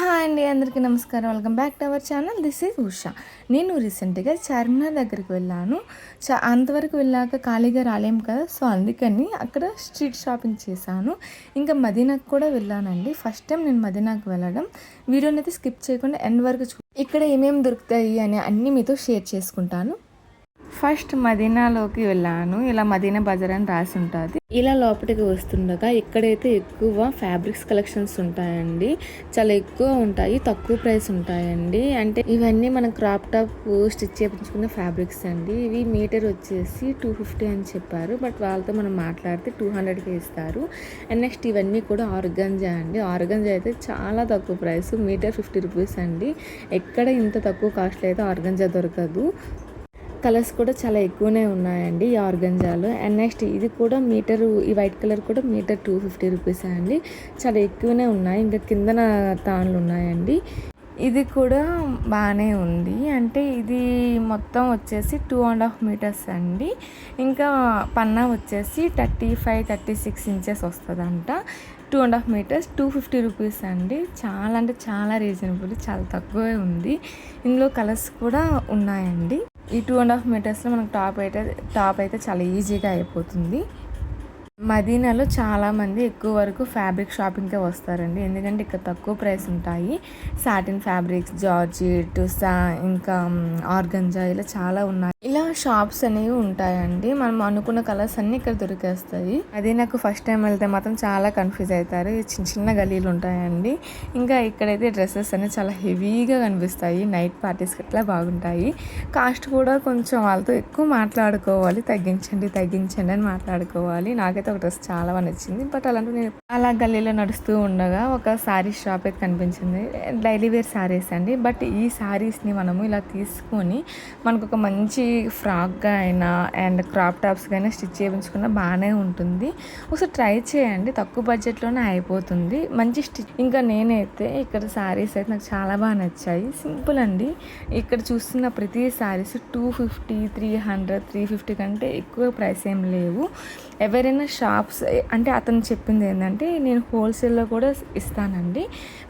Hi అండి అందరికీ నమస్కారం. Welcome back to our channel this is Usha. నేను రీసెంట్గా చార్మినార్ దగ్గరికి వెళ్ళాను. చా అంతవరకు వెళ్ళాక ఖాళీగా రాలేము కదా సో అందుకని అక్కడ స్ట్రీట్ షాపింగ్ చేశాను. ఇంకా మదీనాకు కూడా వెళ్ళానండి. ఫస్ట్ టైం నేను మదీనాకు వెళ్ళడం. వీడియోని అయితే స్కిప్ చేయకుండా ఎండ్ వరకు చూ ఇక్కడ ఏమేమి దొరుకుతాయి అని అన్నీ మీతో షేర్ చేసుకుంటాను. ఫస్ట్ మదీనాలోకి వెళ్ళాను. ఇలా మదీనా బజార్ అని రాసి ఉంటుంది. ఇలా లోపలికి వస్తుండగా ఇక్కడైతే ఎక్కువ ఫ్యాబ్రిక్స్ కలెక్షన్స్ ఉంటాయండి. చాలా ఎక్కువ ఉంటాయి తక్కువ ప్రైస్ ఉంటాయండి. అంటే ఇవన్నీ మన క్రాప్ టాప్ స్టిచ్ చేయించుకున్న ఫ్యాబ్రిక్స్ అండి. ఇవి మీటర్ వచ్చేసి టూ ఫిఫ్టీ అని చెప్పారు. బట్ వాళ్ళతో మనం మాట్లాడితే టూ హండ్రెడ్కి ఇస్తారు. అండ్ నెక్స్ట్ ఇవన్నీ కూడా ఆర్గంజా అండి. ఆర్గంజా అయితే చాలా తక్కువ ప్రైస్ మీటర్ ఫిఫ్టీ రూపీస్ అండి. ఎక్కడ ఇంత తక్కువ కాస్ట్లో అయితే ఆర్గంజా దొరకదు. కలర్స్ కూడా చాలా ఎక్కువనే ఉన్నాయండి ఈ ఆర్గంజాలు. అండ్ నెక్స్ట్ ఇది కూడా మీటరు ఈ వైట్ కలర్ కూడా మీటర్ టూ ఫిఫ్టీ రూపీస్ అండి. చాలా ఎక్కువనే ఉన్నాయి. ఇంకా కిందన తాన్లు ఉన్నాయండి. ఇది కూడా బాగానే ఉంది. అంటే ఇది మొత్తం వచ్చేసి టూ అండ్ హాఫ్ మీటర్స్ అండి. ఇంకా పన్నా వచ్చేసి thirty five thirty six inches వస్తుందంట. Two and half metres two fifty rupees అండి. చాలా అంటే చాలా రీజనబుల్ చాలా తక్కువే ఉంది. ఇందులో కలర్స్ కూడా ఉన్నాయండి. ఈ టూ అండ్ హాఫ్ మీటర్స్లో మనకు టాప్ అయితే టాప్ అయితే చాలా ఈజీగా అయిపోతుంది. మదీనాలో చాలామంది ఎక్కువ వరకు ఫ్యాబ్రిక్ షాపింగ్కే వస్తారండి. ఎందుకంటే ఇక్కడ తక్కువ ప్రైస్ ఉంటాయి. సాటిన్ ఫ్యాబ్రిక్స్ జార్జిట్ సా ఇంకా ఆర్గంజా ఇలా చాలా ఉన్నాయి. ఇలా షాప్స్ అనేవి ఉంటాయండి. మనం అనుకున్న కలర్స్ అన్నీ ఇక్కడ దొరికేస్తాయి. అదే నాకు ఫస్ట్ టైం వెళ్తే మాత్రం చాలా కన్ఫ్యూజ్ అవుతారు. చిన్న చిన్న గలీలు ఉంటాయండి. ఇంకా ఇక్కడైతే డ్రెస్సెస్ అనేవి చాలా హెవీగా కనిపిస్తాయి. నైట్ పార్టీస్కి ఇట్లా బాగుంటాయి. కాస్ట్ కూడా కొంచెం వాళ్ళతో ఎక్కువ మాట్లాడుకోవాలి. తగ్గించండి తగ్గించండి అని మాట్లాడుకోవాలి. నాకైతే ఒక డ్రెస్ చాలా బాగా నచ్చింది. బట్ అలాంటి నేను అలా గల్లీలో నడుస్తూ ఉండగా ఒక శారీ షాప్ అయితే కనిపించింది. డైలీ వేర్ శారీస్ అండి. బట్ ఈ శారీస్ని మనము ఇలా తీసుకొని మనకు ఒక మంచి ఫ్రాక్గా అయినా అండ్ క్రాప్ టాప్స్గా అయినా స్టిచ్ చేయించుకున్న బాగానే ఉంటుంది. ఒకసారి ట్రై చేయండి. తక్కువ బడ్జెట్లోనే అయిపోతుంది. మంచి స్టిచ్ ఇంకా నేనైతే ఇక్కడ శారీస్ అయితే నాకు చాలా బాగా నచ్చాయి. సింపుల్ అండి. ఇక్కడ చూస్తున్న ప్రతి saris two fifty three hundred three fifty కంటే ఎక్కువ ప్రైస్ ఏం లేవు. ఎవరైనా షాప్స్ అంటే అతను చెప్పింది ఏంటంటే నేను హోల్సేల్లో కూడా ఇస్తానండి.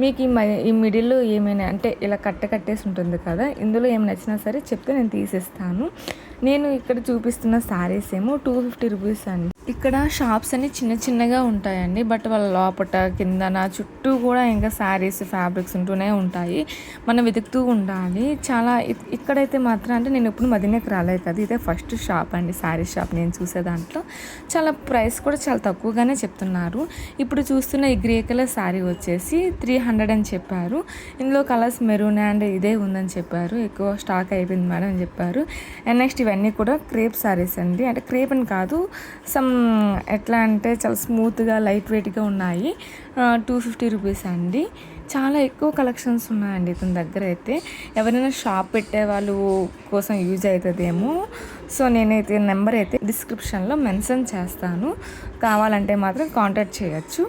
మీకు ఈ ఈ మిడిల్లో ఏమైనా అంటే ఇలా కట్ట కట్టేసి ఉంటుంది కదా ఇందులో ఏమి నచ్చినా సరే చెప్తే నేను తీసిస్తాను. నేను ఇక్కడ చూపిస్తున్న శారీస్ ఏమో టూ ఫిఫ్టీ రూపీస్ అండి. ఇక్కడ షాప్స్ అన్ని చిన్న చిన్నగా ఉంటాయండి బట్ వాళ్ళ లోపట కిందన చుట్టూ కూడా ఇంకా శారీస్ ఫ్యాబ్రిక్స్ ఉంటూనే ఉంటాయి. మనం వెతుకుతూ ఉండాలి. చాలా ఇక్కడైతే మాత్రం అంటే నేను ఎప్పుడు మదీనకి రాలేదు కదా ఇదే ఫస్ట్ షాప్ అండి శారీ షాప్ నేను చూసే దాంట్లో. చాలా ప్రైస్ కూడా చాలా తక్కువగానే చెప్తున్నారు. ఇప్పుడు చూస్తున్న ఈ గ్రే కలర్ శారీ వచ్చేసి త్రీ హండ్రెడ్ అని చెప్పారు. ఇందులో కలర్స్ మెరూన్ అండ్ ఇదే ఉందని చెప్పారు. ఎక్కువ స్టాక్ అయిపోయింది మేడం అని చెప్పారు. అండ్ నెక్స్ట్ ఇవన్నీ కూడా క్రేప్ శారీస్ అండి. అంటే క్రేప్ అని కాదు సమ్ ఎట్లా అంటే చాలా స్మూత్గా లైట్ వెయిట్గా ఉన్నాయి. టూ ఫిఫ్టీ రూపీస్ అండి. చాలా ఎక్కువ కలెక్షన్స్ ఉన్నాయండి ఇతని దగ్గర అయితే. ఎవరైనా షాప్ పెట్టే వాళ్ళు కోసం యూజ్ అవుతుందేమో. సో నేనైతే నెంబర్ అయితే డిస్క్రిప్షన్లో మెన్షన్ చేస్తాను. కావాలంటే మాత్రం కాంటాక్ట్ చేయొచ్చు.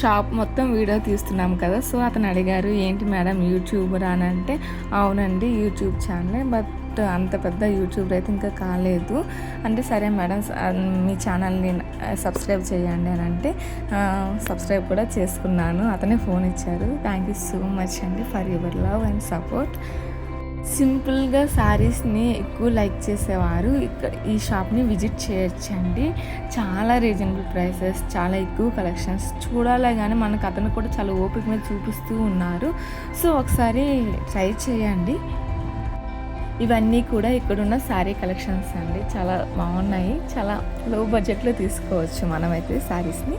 షాప్ మొత్తం వీడియో తీస్తున్నాం కదా సో అతను అడిగారు ఏంటి మేడం యూట్యూబర్ అని అంటే అవునండి యూట్యూబ్ ఛానల్ బట్ అంత పెద్ద యూట్యూబర్ అయితే ఇంకా కాలేదు. అంటే సరే మేడం మీ ఛానల్ని సబ్స్క్రైబ్ చేయండి అని అంటే సబ్స్క్రైబ్ కూడా చేసుకున్నాను. అతనే ఫోన్ ఇచ్చారు థ్యాంక్ యూ సో మచ్ అండి for your love and support. సింపుల్గా శారీస్ని ఎక్కువ లైక్ చేసేవారు. ఇక్కడ ఈ షాప్ని విజిట్ చేయొచ్చండి. చాలా రీజనబుల్ ప్రైసెస్ చాలా ఎక్కువ కలెక్షన్స్. చూడాలే కానీ మనకు అతను కూడా చాలా ఓపిక మీద చూపిస్తూ ఉన్నారు. సో ఒకసారి ట్రై చేయండి. ఇవన్నీ కూడా ఇక్కడున్న శారీ కలెక్షన్స్ అండి. చాలా బాగున్నాయి. చాలా లో బడ్జెట్లో తీసుకోవచ్చు మనమైతే శారీస్ని.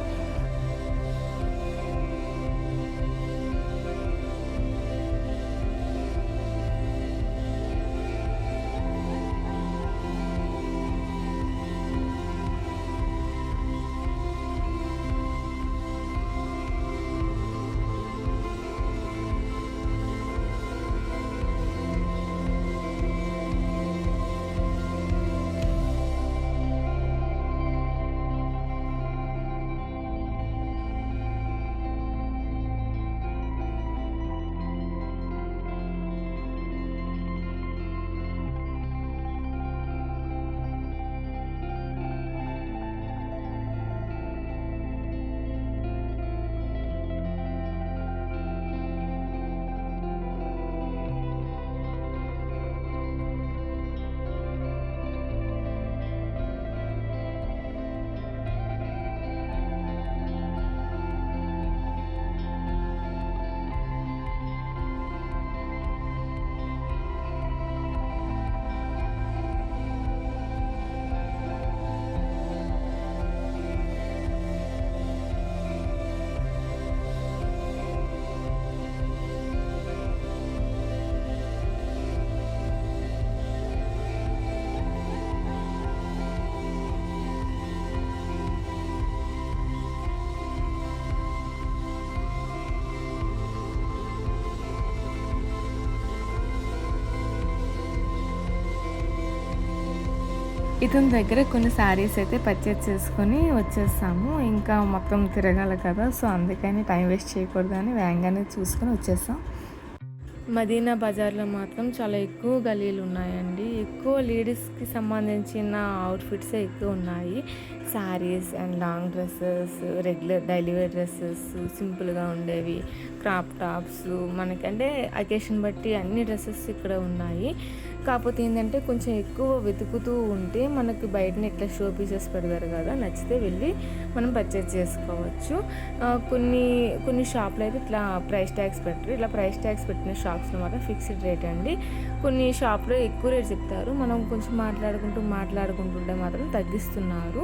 ఇతని దగ్గర కొన్ని శారీస్ అయితే పర్చేస్ చేసుకొని వచ్చేస్తాము ఇంకా మొత్తం తిరగాలి కదా సో అందుకని టైం వేస్ట్ చేయకూడదని వేగంగానే చూసుకొని వచ్చేసాం. మదీనా బజార్లో మాత్రం చాలా ఎక్కువ గలీలు ఉన్నాయండి. ఎక్కువ లేడీస్కి సంబంధించిన అవుట్ఫిట్సే ఎక్కువ ఉన్నాయి. Saris and long dresses regular daily wear dresses సింపుల్గా ఉండేవి క్రాప్ టాప్స్ మనకంటే అకేషన్ బట్టి అన్ని డ్రెస్సెస్ ఇక్కడ ఉన్నాయి. కాకపోతే ఏంటంటే కొంచెం ఎక్కువ వెతుకుతూ ఉంటే మనకి బయటని ఇట్లా షో పీసెస్ పెడతారు కదా నచ్చితే వెళ్ళి మనం పర్చేస్ చేసుకోవచ్చు. కొన్ని కొన్ని షాప్లు అయితే ఇట్లా ప్రైస్ ట్యాగ్స్ పెట్టరు. ఇట్లా ప్రైస్ ట్యాగ్స్ పెట్టిన షాప్స్లో మాత్రం ఫిక్స్డ్ రేట్ అండి. కొన్ని షాప్లో ఎక్కువ రేట్ చెప్తారు. మనం కొంచెం మాట్లాడుకుంటూ మాట్లాడుకుంటుంటే మాత్రం తగ్గిస్తున్నారు.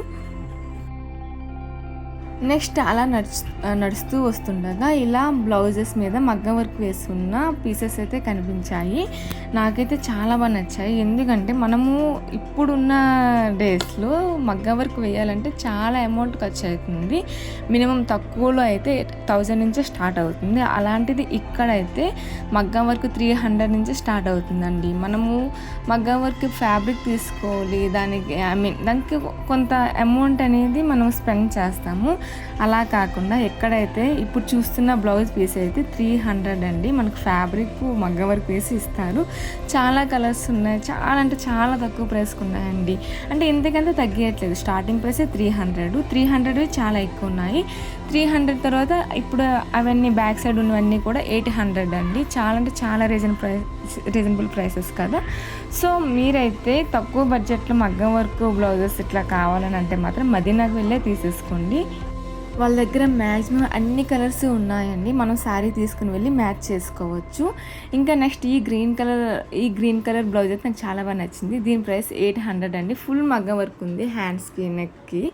నెక్స్ట్ అలా నడుచు నడుస్తూ వస్తుండగా ఇలా బ్లౌజెస్ మీద మగ్గం వర్క్ వేసుకున్న పీసెస్ అయితే కనిపించాయి. నాకైతే చాలా బాగా నచ్చాయి. ఎందుకంటే మనము ఇప్పుడున్న డేస్లో మగ్గం వర్క్ వేయాలంటే చాలా అమౌంట్ ఖర్చు అవుతుంది మినిమం తక్కువలో అయితే థౌజండ్ నుంచే స్టార్ట్ అవుతుంది. అలాంటిది ఇక్కడైతే మగ్గం వర్క్ త్రీ హండ్రెడ్ నుంచి స్టార్ట్ అవుతుందండి. మనము మగ్గం వర్క్ ఫ్యాబ్రిక్ తీసుకోవాలి. దానికి ఐ మీన్ దానికి కొంత అమౌంట్ అనేది మనం స్పెండ్ చేస్తాము. అలా కాకుండా ఎక్కడైతే ఇప్పుడు చూస్తున్న బ్లౌజ్ పీస్ అయితే త్రీ హండ్రెడ్ అండి. మనకు ఫ్యాబ్రిక్ మగ్గ వర్క్ వేసి ఇస్తారు. చాలా కలర్స్ ఉన్నాయి. చాలా అంటే చాలా తక్కువ ప్రైస్కి ఉన్నాయండి. అంటే ఎందుకంటే తగ్గట్లేదు స్టార్టింగ్ ప్రైసే త్రీ హండ్రెడ్. త్రీ హండ్రెడ్ చాలా ఎక్కువ ఉన్నాయి. త్రీ హండ్రెడ్ తర్వాత ఇప్పుడు అవన్నీ బ్యాక్ సైడ్ ఉన్నవన్నీ కూడా ఎయిట్ హండ్రెడ్ అండి. చాలా అంటే చాలా రీజన్ ప్రైస్ రీజనబుల్ ప్రైసెస్ కదా. సో మీరైతే తక్కువ బడ్జెట్లో మగ్గం వర్క్ బ్లౌజెస్ ఇట్లా కావాలని అంటే మాత్రం మదీనాకు వెళ్ళే తీసేసుకోండి. వాళ్ళ దగ్గర మ్యాక్సిమం అన్ని కలర్స్ ఉన్నాయండి. మనం శారీ తీసుకుని వెళ్ళి మ్యాచ్ చేసుకోవచ్చు. ఇంకా నెక్స్ట్ ఈ గ్రీన్ కలర్ ఈ గ్రీన్ కలర్ బ్లౌజ్ అయితే నాకు చాలా బాగా నచ్చింది. దీని ప్రైస్ ఎయిట్ హండ్రెడ్ అండి. ఫుల్ మగ్గం వర్క్ ఉంది హ్యాండ్స్కి నెక్కి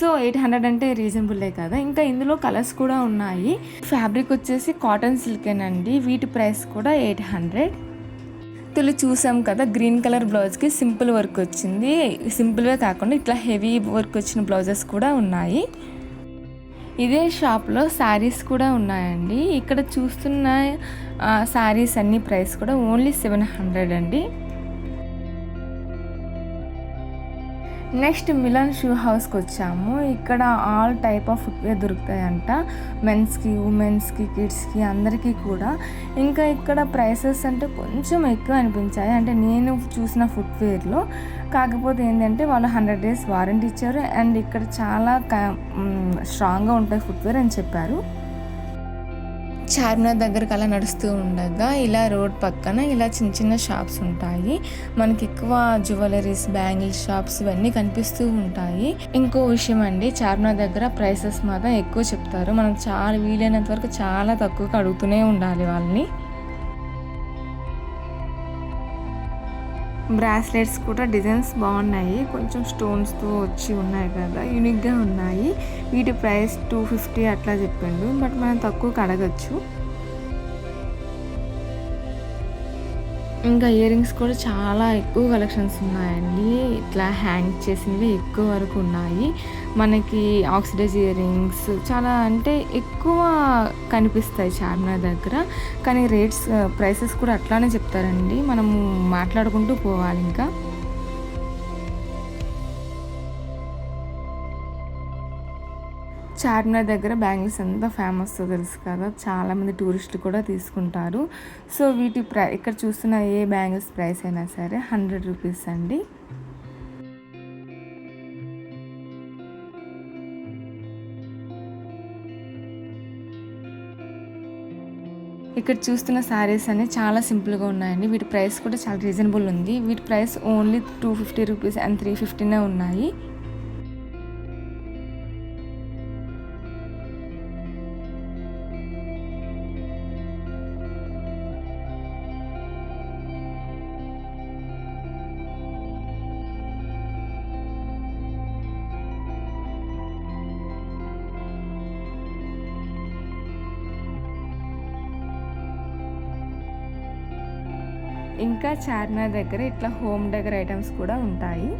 సో ఎయిట్ హండ్రెడ్ అంటే రీజనబుల్లే కదా? ఇంకా ఇందులో కలర్స్ కూడా ఉన్నాయి. ఫ్యాబ్రిక్ వచ్చేసి కాటన్ సిల్కేనండి వీటి ప్రైస్ కూడా ఎయిట్ హండ్రెడ్ తొలి చూసాం కదా గ్రీన్ కలర్ బ్లౌజ్కి సింపుల్ వర్క్ వచ్చింది. సింపుల్వే కాకుండా ఇట్లా హెవీ వర్క్ వచ్చిన బ్లౌజెస్ కూడా ఉన్నాయి. ఇదే షాప్లో శారీస్ కూడా ఉన్నాయండి. ఇక్కడ చూస్తున్న శారీస్ అన్ని ప్రైస్ కూడా ఓన్లీ సెవెన్ హండ్రెడ్ అండి. నెక్స్ట్ మిలన్ షూ హౌస్కి వచ్చాము. ఇక్కడ ఆల్ టైప్ ఆఫ్ ఫుట్వేర్ దొరుకుతాయంట. మెన్స్కి ఉమెన్స్కి కిడ్స్కి అందరికీ కూడా. ఇంకా ఇక్కడ ప్రైసెస్ అంటే కొంచెం ఎక్కువ అనిపించాయి. అంటే నేను చూసిన ఫుట్వేర్లో కాకపోతే ఏంటంటే వాళ్ళు హండ్రెడ్ డేస్ వారంటీ ఇచ్చారు. అండ్ ఇక్కడ చాలా స్ట్రాంగ్గా ఉంటాయి ఫుట్వేర్ అని చెప్పారు. చార్మినార్ దగ్గరకు అలా నడుస్తూ ఉండగా ఇలా రోడ్ పక్కన ఇలా చిన్న చిన్న షాప్స్ ఉంటాయి. మనకి ఎక్కువ జ్యువెలరీస్ బ్యాంగిల్ షాప్స్ ఇవన్నీ కనిపిస్తూ ఉంటాయి. ఇంకో విషయం అండి చార్మినార్ దగ్గర ప్రైసెస్ మాత్రం ఎక్కువ చెప్తారు. మనం చాలా వీలైనంత వరకు చాలా తక్కువగా అడుగుతూనే ఉండాలి వాళ్ళని. బ్రాస్లెట్స్ కూడా డిజైన్స్ బాగున్నాయి. కొంచెం స్టోన్స్తో వచ్చి ఉన్నాయి కదా యూనిక్గా ఉన్నాయి. వీటి ప్రైస్ టూ ఫిఫ్టీ అట్లా చెప్పిండు. బట్ మనం తక్కువకి అడగచ్చు. ఇంకా ఇయర్ రింగ్స్ కూడా చాలా ఎక్కువ కలెక్షన్స్ ఉన్నాయండి. ఇట్లా హ్యాంగ్ చేసినవి ఎక్కువ వరకు ఉన్నాయి. మనకి ఆక్సిడైజ్ ఇయర్ రింగ్స్ చాలా అంటే ఎక్కువ కనిపిస్తాయి చార్మినార్ దగ్గర. కానీ రేట్స్ ప్రైసెస్ uh, కూడా అట్లానే చెప్తారండి. మనము మాట్లాడుకుంటూ పోవాలి ఇంకా. చార్మినార్ దగ్గర బ్యాంగిల్స్ అంత ఫేమస్ తెలుసు కదా. చాలామంది టూరిస్టులు కూడా తీసుకుంటారు. సో వీటి ప్రై ఇక్కడ చూస్తున్న ఏ బ్యాంగిల్స్ ప్రైస్ అయినా సరే హండ్రెడ్ రూపీస్ అండి. ఇక్కడ చూస్తున్న శారీస్ అనేవి చాలా సింపుల్గా ఉన్నాయండి. వీటి ప్రైస్ కూడా చాలా రీజనబుల్ ఉంది. వీటి price only two fifty rupees and three ఫిఫ్టీనే ఉన్నాయి. ఇంకా చార్మినార్ దగ్గర ఇట్లా హోమ్ డెకర్ ఐటమ్స్ కూడా ఉంటాయి.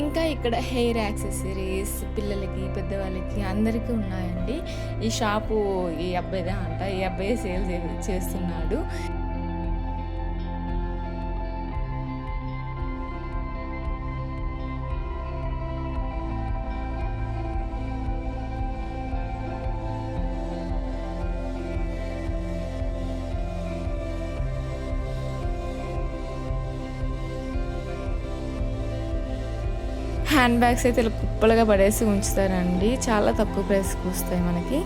ఇంకా ఇక్కడ హెయిర్ యాక్సెసరీస్ పిల్లలకి పెద్దవాళ్ళకి అందరికీ ఉన్నాయండి. ఈ షాపు ఈ అబ్బాయిదే అంట ఈ అబ్బాయి సేల్ చేస్తున్నాడు. హ్యాండ్ బ్యాగ్స్ అయితే ఇలా కుప్పలుగా పడేసి ఉంచుతారండి. చాలా తక్కువ ప్రైస్కి వస్తాయి మనకి.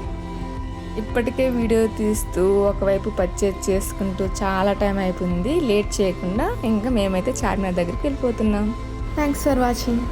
ఇప్పటికే వీడియో తీస్తూ ఒకవైపు పర్చేజ్ చేసుకుంటూ చాలా టైం అయిపోయింది. లేట్ చేయకుండా ఇంకా మేమైతే చార్మినార్ దగ్గరికి వెళ్ళిపోతున్నాం. Thanks for watching